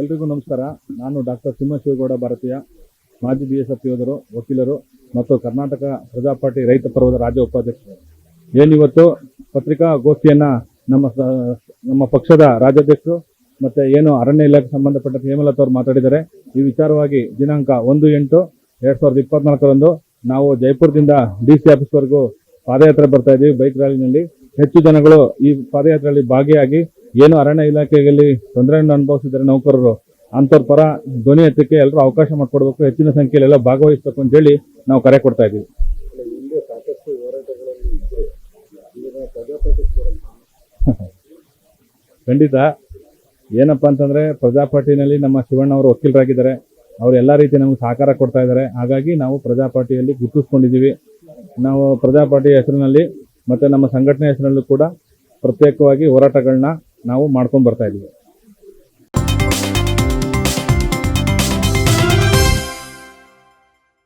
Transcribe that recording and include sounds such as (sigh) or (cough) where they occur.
ಎಲ್ರಿಗೂ ನಮಸ್ಕಾರ. ನಾನು ಡಾಕ್ಟರ್ ಶಿವಗೌಡ ಭಾರತೀಯ, ಮಾಜಿ ಬಿ ಎಸ್ ಎಫ್ ಯೋಧರು, ವಕೀಲರು ಮತ್ತು ಕರ್ನಾಟಕ ಪ್ರಜಾ ಪಾರ್ಟಿ ರೈತ ಪರ್ವದ ರಾಜ್ಯ ಉಪಾಧ್ಯಕ್ಷರು. ಏನಿವತ್ತು ಪತ್ರಿಕಾಗೋಷ್ಠಿಯನ್ನು ನಮ್ಮ ನಮ್ಮ ಪಕ್ಷದ ರಾಜ್ಯಾಧ್ಯಕ್ಷರು ಮತ್ತೆ ಏನು ಅರಣ್ಯ ಇಲಾಖೆ ಸಂಬಂಧಪಟ್ಟ ಹೇಮಲತ್ ಅವರು ಮಾತಾಡಿದ್ದಾರೆ. ಈ ವಿಚಾರವಾಗಿ ದಿನಾಂಕ ಒಂದು ಎಂಟು ಎರಡು ಸಾವಿರದ ಇಪ್ಪತ್ನಾಲ್ಕರಂದು ನಾವು ಜೈಪುರದಿಂದ ಡಿ ಸಿ ಆಫೀಸ್ವರೆಗೂ ಪಾದಯಾತ್ರೆ ಬರ್ತಾ ಇದ್ದೀವಿ. ಬೈಕ್ ರ್ಯಾಲಿನಲ್ಲಿ. ಹೆಚ್ಚು ಜನಗಳು ಈ ಪಾದಯಾತ್ರೆಯಲ್ಲಿ ಭಾಗಿಯಾಗಿ ಏನು ಅರಣ್ಯ ಇಲಾಖೆಯಲ್ಲಿ ತೊಂದರೆಯನ್ನು ಅನುಭವಿಸಿದ್ದಾರೆ ನೌಕರರು ಅಂಥವ್ರ ಪರ ಧ್ವನಿ ಎತ್ತಕ್ಕೆ ಎಲ್ಲರೂ ಅವಕಾಶ ಮಾಡಿಕೊಡ್ಬೇಕು, ಹೆಚ್ಚಿನ ಸಂಖ್ಯೆಯಲ್ಲಿ ಎಲ್ಲ ಭಾಗವಹಿಸಬೇಕು ಅಂತ ಹೇಳಿ ನಾವು ಕರೆ ಕೊಡ್ತಾ ಇದ್ದೀವಿ. (laughs) ಖಂಡಿತ. ಏನಪ್ಪ ಅಂತಂದ್ರೆ ಪ್ರಜಾಪಾರ್ಟಿನಲ್ಲಿ ನಮ್ಮ ಶಿವಣ್ಣ ಅವರು ವಕೀಲರಾಗಿದ್ದಾರೆ. ಅವರು ಎಲ್ಲ ರೀತಿ ನಮಗೆ ಸಹಕಾರ ಕೊಡ್ತಾ ಇದ್ದಾರೆ. ಹಾಗಾಗಿ ನಾವು ಪ್ರಜಾಪಾರ್ಟಿಯಲ್ಲಿ ಗುರುತಿಸ್ಕೊಂಡಿದ್ದೀವಿ. ನಾವು ಪ್ರಜಾಪಾರ್ಟಿ ಹೆಸರಿನಲ್ಲಿ ಮತ್ತು ನಮ್ಮ ಸಂಘಟನೆ ಹೆಸರಿನಲ್ಲೂ ಕೂಡ ಪ್ರತ್ಯೇಕವಾಗಿ ಹೋರಾಟಗಳನ್ನ ನಾವು ಮಾಡ್ಕೊಂಡು ಬರ್ತಾ ಇದ್ದೀವಿ